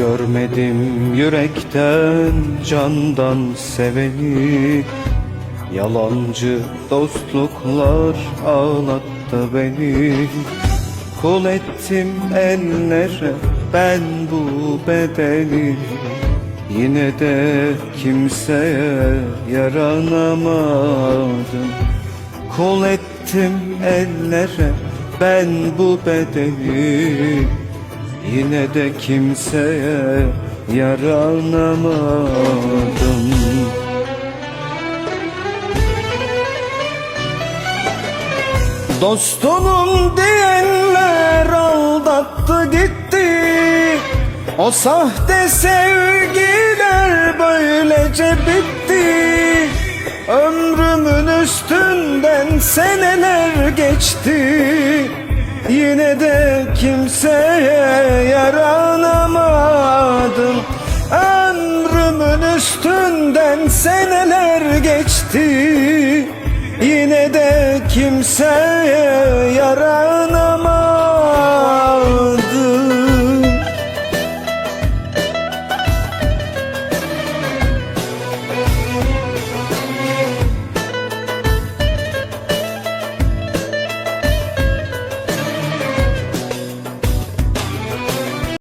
Görmedim yürekten candan seveni. Yalancı dostluklar ağlattı beni. Kul ettim ellere ben bu bedeni. Yine de kimseye yaranamadım. Kul ettim ellere ben bu bedeni Yine de kimseye yaranamadım Dostunum diyenler aldattı gitti. O sahte sevgiler böylece bitti. Ömrümün üstünden seneler geçti Yine de kimseye yaranamadım. Ömrümün üstünden seneler geçti. Yine de kimseye yaranamadım